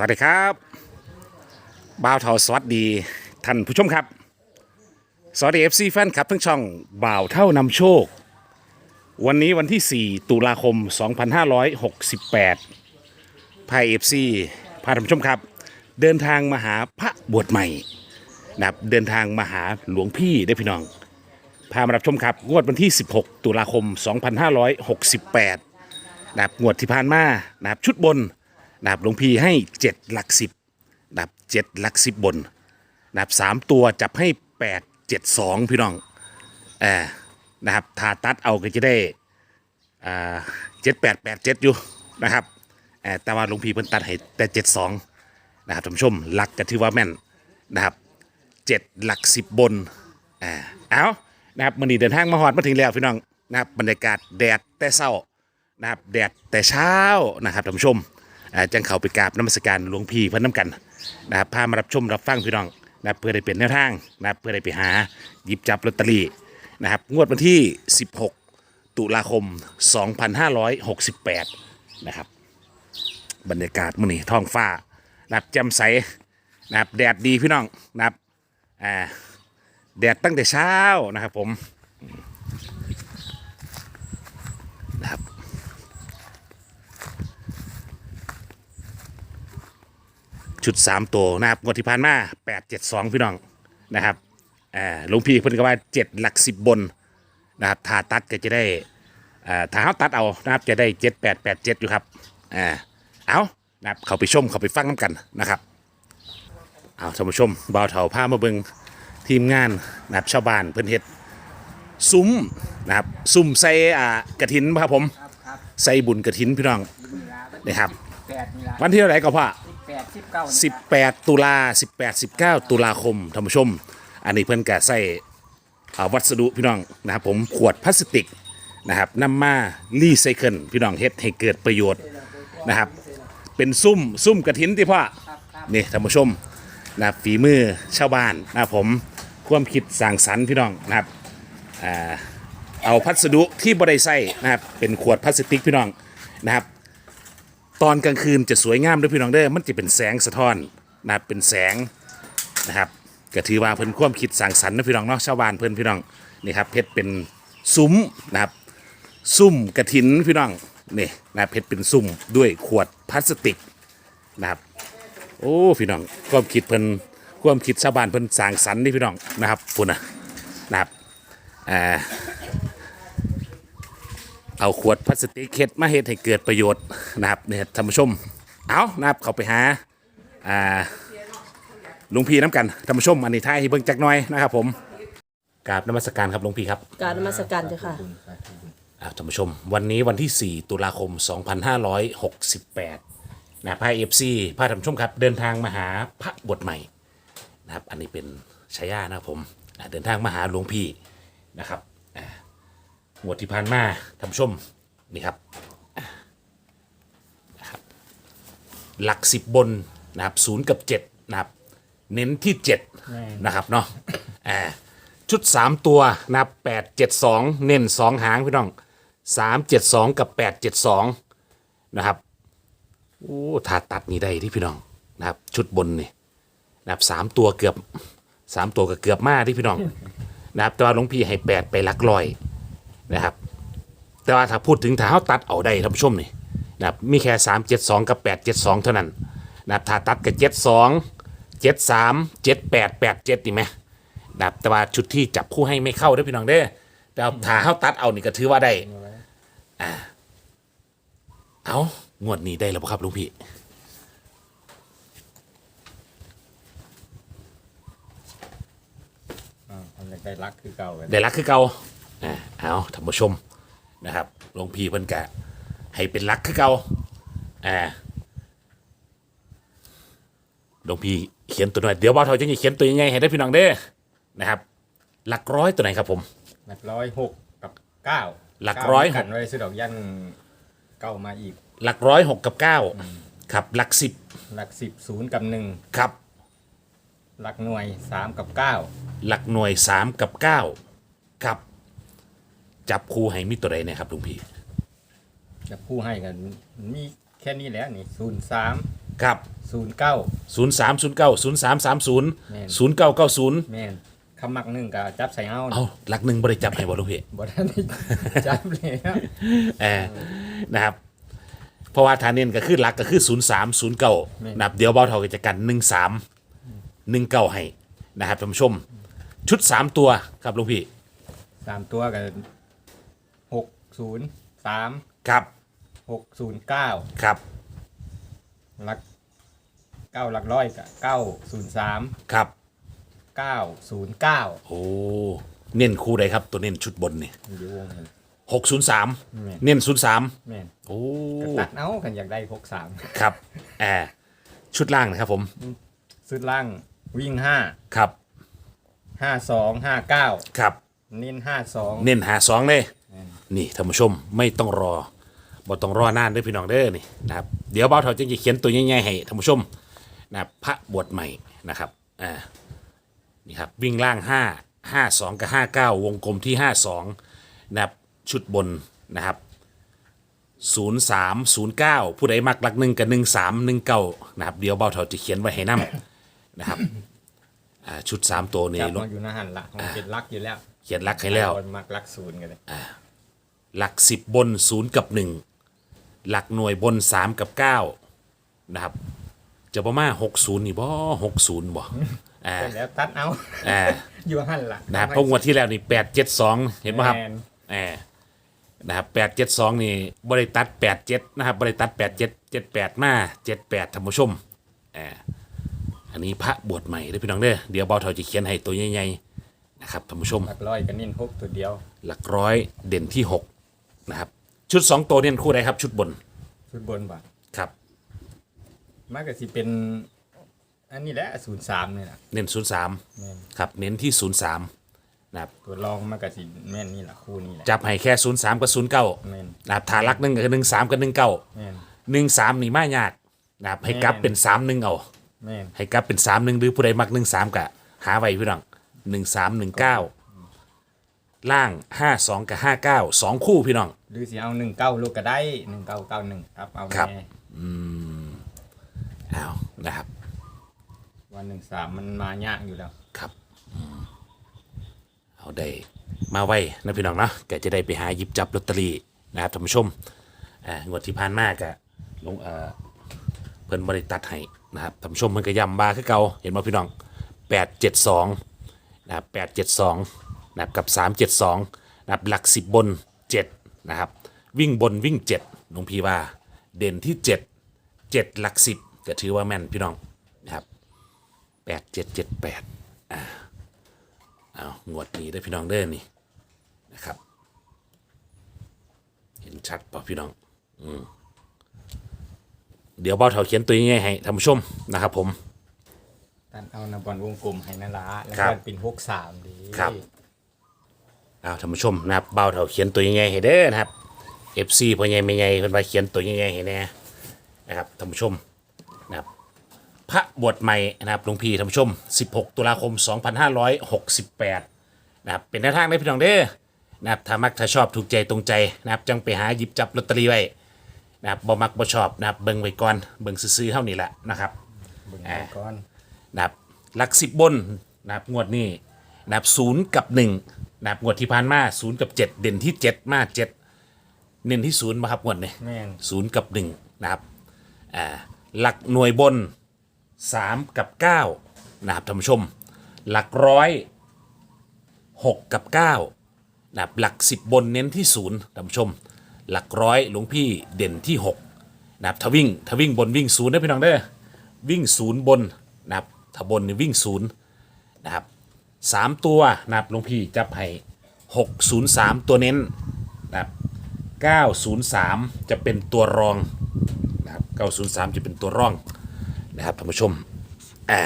สวัสดีครับบ่าวเทาสวัสดีท่านผู้ชมครับ สวัสดีเอฟซีแฟนคลับทั้งช่องบ่าวเท่านำโชค วันนี้วันที่ 4 ตุลาคม 2568พายเอฟซีพาท่านผู้ชมครับ เดินทางมาหาพระบวชใหม่นะครับเดินทางมาหาหลวงพี่ได้พี่น้อง พามารับชมครับ งวดวันที่ 16 ตุลาคม 2568นะครับงวดที่ผ่านมานะครับชุดบน นะครับหลวงพี่ให้7หลัก10นะครับ7หลัก10บนนะครับสามตัวจับให้8 7 2พี่น้องเออนะครับถ้าตัดเอาก็จะได้อ่า7 8 8 7อยู่นะครับเออแต่ว่าหลวงพี่เพิ่นตัดให้แต่7 2นะครับท่านผู้ชมหลักก็ถือว่าแม่นนะครับเจ็ดหลักสิบบนอ่าเอานะครับมันนี้เดินทางมาฮอดมาถึงแล้วพี่น้องนะครับบรรยากาศแดดแต่เช้านะครับแดดแต่เช้านะครับท่านผู้ชม อ่าจังเขาไปกราบน้ำมศการหลวงพี่เพิ่นน้ำกันนะครับพามารับชมรับฟังพี่น้องนะครับเพื่อได้เป็นแนวทางนะครับเพื่อได้ไปหาหยิบจับลอตเตอรี่นะครับงวดวันที่ 16 ตุลาคม 2568 นะครับ บรรยากาศมื้อนี้ท้องฟ้านะครับแจ่มใสนะครับแดดดีพี่น้องนะครับอ่าแดดตั้งแต่เช้านะครับผมนะครับ ชุด3ตัวนะครับงวดที่ผ่านมา8 7 2พี่น้องนะครับอ่าหลวงพี่เพิ่นก็ว่า7หลัก10บนนะครับถ้าตัดก็จะได้อ่าถ้าเขาตัดเอานะครับจะได้7 8 8 7อยู่ครับอ่าเอานะครับเขาไปชมเขาไปฟังน้ำกันนะครับเอาท่านผู้ชมบ่าวเถาผ้ามาเบิงทีมงานนะครับชาวบ้านเพิ่นเฮ็ดซุ้มนะครับซุ้มใส่อ่ากระถินครับผมใส่บุญกระถินพี่น้องนี่ครับ แปดนี่ละวันที่เท่าไหร่ก็พ่อแปด สิบเก้านี่ละ18ตุลา18 19ตุลาคมท่านผู้ชม อันนี้เพิ่นก็ใส่อ่าวัสดุพี่น้องนะครับผมขวดพลาสติกนะครับนำมารีไซเคิลพี่น้องเฮ็ดให้เกิดประโยชน์นะครับ เป็นซุ้มซุ้มกระถินที่พ่อครับครับนี่ท่านผู้ชมนะครับฝีมือชาวบ้านนะครับผมความคิดสร้างสรรค์พี่น้องนะครับอ่าเอาพัสดุที่บริใส่นะครับเป็นขวดพลาสติกพี่น้องนะครับ ตอนกลางคืนจะสวยงามด้วยพี่น้องเด้อมันจะเป็นแสงสะท้อนนะครับเป็นแสงนะครับก็ถือว่าเพิ่นความคิดสร้างสรรค์นะพี่น้องเนาะชาวบ้านเพิ่นพี่น้องนี่ครับเพชรเป็นซุ้มนะครับซุ้มกระถินพี่น้องนี่นะเพชรเป็นซุ้มด้วยขวดพลาสติกนะครับโอ้พี่น้องความคิดเพิ่นความคิดชาวบ้านเพิ่นสร้างสรรค์นี่พี่น้องนะครับพุ่นนะนะครับอ่า เอาขวดพลาสติกเฮ็ดมาเฮ็ดให้เกิดประโยชน์นะครับเนี่ยท่านผู้ชมเอานะครับเข้าไปหาอ่าหลวงพี่น้ำกันท่านผู้ชมอันนี้ท้ายให้เบิ่งจักหน่อยนะครับผมกราบนมัสการครับหลวงพี่ครับการนมัสการเจ้าค่ะ อ่าท่านผู้ชม วันนี้วันที่ 4 ตุลาคม 2568นะพายเอฟซีพาท่านผู้ชมครับ เดินทางมาหาพระบทใหม่นะครับ อันนี้เป็นชายานะครับผมอ่าเดินทางมาหาหลวงพี่นะครับอ่า งวดที่ผ่านมาท่านผู้ชมนี่ครับอ่านะครับ หลักสิบบนนะครับศูนย์กับเจ็ดนะครับเน้นที่เจ็ดนะครับเนาะอ่าชุดสามตัวนะครับแปดเจ็ดสองเน้นสองหางพี่น้องสามเจ็ดสองกับแปดเจ็ดสองนะครับโอ้ถ้าตัดนี่ได้ที่พี่น้องนะครับ ชุดบนนี่นะครับสามตัวเกือบสามตัวก็เกือบมาที่พี่น้องนะครับแต่ว่าหลวงพี่ให้แปดไปหลักร้อย นะครับ แต่ว่าถ้าพูดถึงถ้าเขาตัดเอาได้ท่านผู้ชมนี่นะครับมีแค่สามเจ็ดสองกับแปดเจ็ดสองเท่านั้นนะครับถ้าตัดกับเจ็ดสองเจ็ดสามเจ็ดแปดแปดเจ็ดดีไหมนะครับแต่ว่าชุดที่จับคู่ให้ไม่เข้าเด้อพี่น้องเด้อแต่ว่าถ้าเขาตัดเอานี่ก็ถือว่าได้อ่าเอางวดนี้ได้แล้วบ่ครับลุงพี่อ่ามันได้รักคือเก่าเลยได้รักคือเก่า อ่าเอาท่านผู้ชมนะครับหลวงพี่เพิ่นกะให้เป็นรักคือเก่าอ่าหลวงพี่เขียนตัวหน่อยเดี๋ยวบ่าวเทาจะเขียนตัวยังไงให้ได้พี่น้องเด้อนะครับหลักร้อยตัวไหนครับผมหลักร้อยหกกับเก้าหลักร้อยหกกันไว้ซื้อดอกยันเก้ามาอีก หลักร้อยหกกับเก้าครับหลักสิบหลักสิบศูนย์กับหนึ่งครับ หลักหน่วยสามกับเก้าหลักหน่วยสามกับเก้าครับ จับคู่ให้มีตัวใดเนยครับหลุงพี่จะพูดให้กันมีแค่นี้แหล้วนี่ศูนย์สามครับ ศูนย์เก้าศูนย์สามศูนย์เก้าศูนย์สามสามศูนย์แม่นศูนย์เก้าเก้าศูนย์แม่นคำมักหนึ่งก็จับใส่เอาเอาหลักหนึ่งบริจับให้บ่ลูกพี่บ่ทันได้จับเลยครับเออนะครับ เพราะว่าฐานเน้นก็คือหลักก็คือศูนย์สามศูนย์เก้านะครับเดี๋ยวเบาเท่าก็จะกันหนึ่งสามหนึ่งเก้าให้นะครับท่านผู้ชม ชุดสามตัวครับลุงพี่สามตัวกันหก ศูนย์สามครับหกศูนย์เก้าครับหลักเก้าหลักร้อยกับเก้าศูนย์สามครับเก้าศูนย์เก้าโอ้เน้นคู่ใดครับ ตัวเน้นชุดบนนี่อยู่วงเห็นหกศูนย์สามแม่นเน้นศูนย์สามแม่นโอ้ก็ตัดเอากันอยากได้หกสามครับแอร์ชุดล่างนะครับผมสุดล่างวิ่งห้าครับห้าสองห้าเก้าครับเน้นห้าสองเน้นหาสองเลยแม่ นี่ท่านผู้ชมไม่ต้องรอบ่ต้องรอนานเด้วยพี่น้องเด้อนี่นะครับเดี๋ยวเบาเถาจะเขียนตัวใหญ่ๆให้ท่านผู้ชมนะครับพระบวชใหม่นะครับอ่านี่ครับวิ่งล่าง 5 5 2 กับ 59 วงกลมที่ 52นะครับชุดบนนะครับ 03 09 ผู้ใดมักหลักหนึ่งกับ 13 19นะครับเดี๋ยวเบาเถาจะเขียนไว้ให้นํนะครับอ่าชุด 3 ตัวนี้จับลงมาอยู่หน้าหันละของเจ็ดลักอยู่แล้ว เขียนลักให้แล้วคนมักลักศูนย์กันเลยหลักสิบบนศูนย์กับหนึ่งหลักหน่วยบนสามกับเก้านะครับ จะประมาหกศูนย์นี่บ่หกศูนย์บ่อ่าเป็นแล้วตัดเอาอ่าอยู่หันละนะครับเพราะงวดที่แล้วนี่แปดเจ็ดสองเห็นไหมครับแม่นอ่านะครับแปดเจ็ดสองนี่บริตัดแปดเจ็ดนะครับบริตัดแปดเจ็ดเจ็ดแปดมาเจ็ดแปดท่านผู้ชมอ่าอันนี้พระบวชใหม่เด้อพี่น้องเด้อเดี๋ยวเบาเถาจะเขียนให้ตัวใหญ่ๆ นะครับท่านผู้ชม หลักร้อยกันเน้นหกตัวเดียว หลักร้อยเด่นที่หกนะครับ ชุดสองตัวเนี่ยคู่ใดครับ ชุดบนชุดบนบ่ะครับมันก็สิเป็น อันนี้แหละศูนย์สามนี่แหละเน้นศูนย์สามแม่นครับเน้นที่ศูนย์สามนะครับตัวรองมันก็สิแม่นนี่แหละคู่นี้แหละจับให้แค่ศูนย์สามกับศูนย์เก้าแม่นนะครับฐานลักหนึ่งกับหนึ่งสามกับหนึ่งเก้าแม่นหนึ่งสามนี่ไม่ยากนะครับให้กลับแม่นเป็นสามหนึ่งเอา แม่นให้กลับเป็นสามหนึ่งหรือผู้ใดมักหนึ่งสามกะหาไว้พี่น้อง หนึ่งสามหนึ่งเก้าล่างห้าสองกับห้าเก้าสองคู่พี่น้อง หรือสิเอาหนึ่งเก้าลูกก็ได้หนึ่งเก้าเก้าหนึ่งครับเอาครับ แน่อ้าวนะครับ วันหนึ่งสามมันมายากอยู่แล้วครับอืมเอาได้มาไว้นะพี่น้องเนาะแกจะได้ไปหาหยิบจับลอตเตอรี่นะครับท่านผู้ชมอ่างวดที่ผ่านมากะลงเอ่อเพิ่นบริตัดให้นะครับท่านผู้ชมมันก็ย้ำบาคือเก่าเห็นบ่พี่น้อง 872 นะครับ872นะครับกับ372นะครับหลัก10บน7นะครับวิ่งบนวิ่ง7หลวงพี่ว่าเด่นที่7 7หลัก10ก็ถือว่าแม่นพี่น้องนะครับแปดเจ็ดเจ็ดแปดอ่าเอางวดนี้ได้พี่น้องเด้อนี่นะครับ เห็นชัดป่ะพี่น้องอืมเดี๋ยวเบ้าเถาเขียนตัวยังไงให้ท่านผู้ชมนะครับผม ตันเอานำบอลวงกลมให้นาละแล้วครับก็เป็นหกสามดีครับ เอาท่านผู้ชมนะครับเบ้าเถาเขียนตัวยังไงให้เด้อนะครับ FC พ่อใหญ่แม่ใหญ่เพิ่นว่าเขียนตัวยังไงให้แน่นะครับท่านผู้ชมนะครับพระบวชใหม่นะครับหลวงพี่ท่านผู้ชม 16 ตุลาคม 2568นะครับเป็นแนวทางได้พี่น้องเด้อนะครับถ้ามักถ้าชอบถูกใจตรงใจนะครับจังไปหาหยิบจับลอตเตอรี่ไว้นะครับบ่มักบ่ชอบนะครับเบิ่งไว้ก่อนเบิ่งซื้อๆเท่านี้แหละนะครับ เบิ่งเอาก่อน นะครับหลักสิบบนนะครับงวดนี้นะครับศูนย์กับหนึ่งนะครับงวดที่ผ่านมาศูนย์กับเจ็ดเด่นที่เจ็ดมาเจ็ดเน้นที่ศูนย์มาครับงวดนี้แม่นศูนย์กับหนึ่งนะครับอ่าหลักหน่วยบนสามกับเก้านะครับท่านผู้ชม หลักร้อยหกกับเก้านะครับหลักสิบบนเน้นที่ศูนย์ท่านผู้ชม หลักร้อยหลวงพี่เด่นที่หกนะครับถ้าวิ่งถ้าวิ่งบนวิ่งศูนย์ได้พี่น้องเด้อวิ่งศูนย์บนนะครับ ถ้าบนนี่วิ่งศูนย์นะครับสามตัวนะครับหลวงพี่จับให้หกศูนย์สามตัวเน้นนะครับ903จะเป็นตัวรองนะครับ903จะเป็นตัวรองนะครับท่านผู้ชมอ่า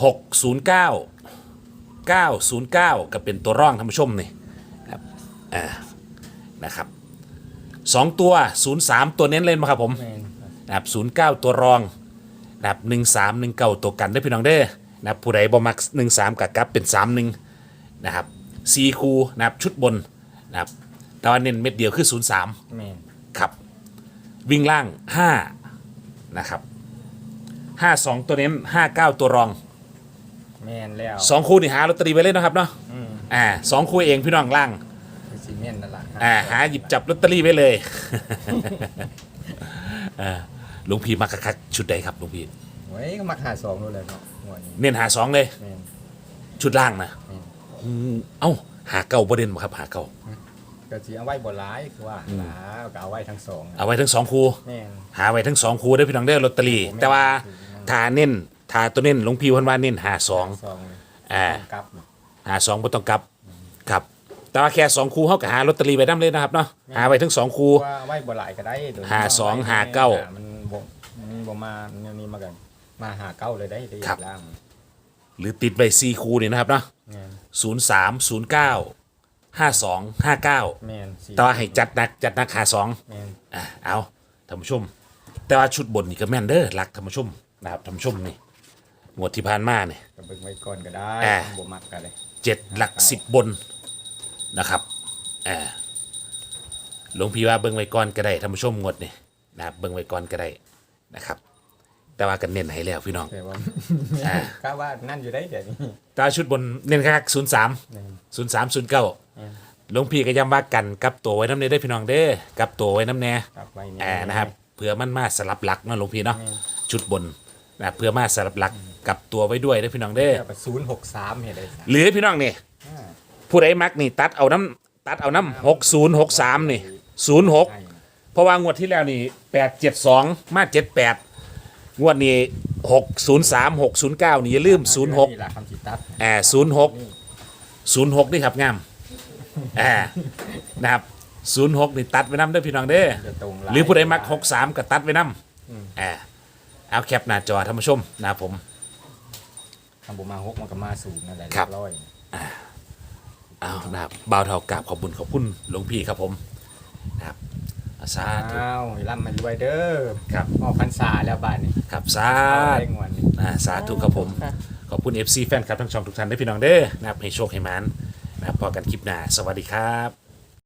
609 909ก็เป็นตัวร่องท่านผู้ชมนี่ครับอ่านะครับสองตัว03ตัวเน้นเล่นมาครับผมแม่นนะครับ09ตัวรอง นะครับ13 19ตัวกันได้อพี่น้องเด้อนะครับผู้ใดบ่มัก13กับกลับเป็น31นะครับ4คูนะครับชุดบนนะครับแต่ว่าเน้นเม็ดเดียวคือ03แม่นครับ วิ่งล่าง5นะครับห้าสองตัวเน้นห้าเก้าตัวรองแม่นแล้วสองคู่นี่หาลอตเตอรี่ไว้เลยนะครับเนาะอืมอ่าสองคู่เองพี่น้องล่าง คือซีเมนต์นั่นแหละอ่าหาหยิบจับลอตเตอรี่ไว้เลย อ่า หลวงพี่มาคักๆชุดใดครับหลวงพี่โอ้ยก็มักหาสองนู่นเลยเนาะหัวนี้เน้นหาสองเลย แม่นชุดล่างนะอืมอืมเอ้าหาเก้าประเด็นบ่ครับหาเก้าก็สิเอาไว้บ่หลายคือว่าหลาก็เอาไว้ทั้งสองเอาไว้ทั้งสองคู่แม่น หาไว้ทั้งสองคู่ได้อพี่น้องได้อลอตเตอรี่โอ้แม่น แต่ว่าทาเน้นทาตัวเน้นหลวงพี่วันว่าเน้นหาสองสองเลยอ่า กลับหาสองบ่ต้องกลับครับ แต่ว่าแค่สองคู่เขาก็หาลอตเตอรี่ไว้นํเลยนะครับเนาะหาไว้ทั้งสองคู่ว่าไว้บ่หลายก็ได้โดยหาสองหาเก้า มันบ่ มันบ่มาเนี่ยนี่มากัน มาหาเก้าเลยได้ได้ครับล่างหรือติดไว้สี่คู่นี่นะครับเนาะแม่นศูนย์สามศูนย์เก้าห้าสองห้าเก้าแม่นสี่แต่ว่าให้จัดหนักจัดหนักหาสอง แม่นอะเอาท่านผู้ชม แต่ว่าชุดบนนี่ก็แม่นเด้อรักท่านผู้ชมนะครับท่านผู้ชมนี่งวดที่ผ่านมาเนี่ย ก็เบิ่งไว้ก่อนก็ได้อ่า บ่มักก็ได้เจ็ดหลักสิบบนนะครับอ่าหลวงพี่ว่าเบิ่งไว้ก่อนก็ได้ท่านผู้ชมงวดนี่นะครับเบิ่งไว้ก่อนก็ได้ นะครับ แต่ว่ากันเน้นให้แล้วพี่น้องแต่ว่าอ่าก็ว่านั่นอยู่ได้เดี๋ยวนี้แต่ว่าชุดบนเน้นคักศูนย์สามแม่นศูนย์สามศูนย์เก้าแม่นหลวงพี่ก็ย้ำว่ากันกับตัวไว้น้ำเนได้อพี่น้องเด้อกับตัวไว้น้ำแน่กลับไว้นี่อ่านะครับเผื่อมันมาสลับหลักเนาะหลวงพี่เนาะแม่นชุดบนนะเพื่อมาสลับหลักกับตัวไว้ด้วยได้อพี่น้องเด้อแล้วก็063เฮ็ดได้ซะหรือพี่น้องนี่อ่าผู้ใดมักนี่ตัดเอาน้ำตัดเอาน้ำหกศูนย์หกสามนี่ศูนย์หกใช่ เพราะว่างวดที่แล้วนี่แปดเจ็ดสองมาเจ็ดแปดงวดนี้หกศูนย์สามหกศูนย์เก้านี่อย่าลืมศูนย์หกนี่ล่ะคำสิตัดอ่าศูนย์หกศูนย์หกนี่ครับงามอ่านะครับศูนย์หกนี่ตัดไว้น้ำเด้อพี่น้องเด้อ จะตรงหรือผู้ใดมักหกสามก็ตัดไว้น้ำอ่าเอาแคปหน้าจอท่านผู้ชมนะครับผมทำบ่มาหกมันก็มาศูนย์นั่นแหละครับ เยอยเอานะครับบ่าวเท่ากราบขอบคุณขอบคุณหลวงพี่ครับผมนะครับ อาสาธุ อ้าวร่ำมันรวยเด้อครับ ออกพรรษาแล้วบาดนี้ครับสาเอาธุได้งวนนี้อ่าสาธุครับผมค่ะขอบคุณ FC แฟนครับทั้งช่องทุกท่านด้วยพี่น้องเด้อนะครับให้โชคให้หมานนะครับพอกันคลิปหน้า สวัสดีครับ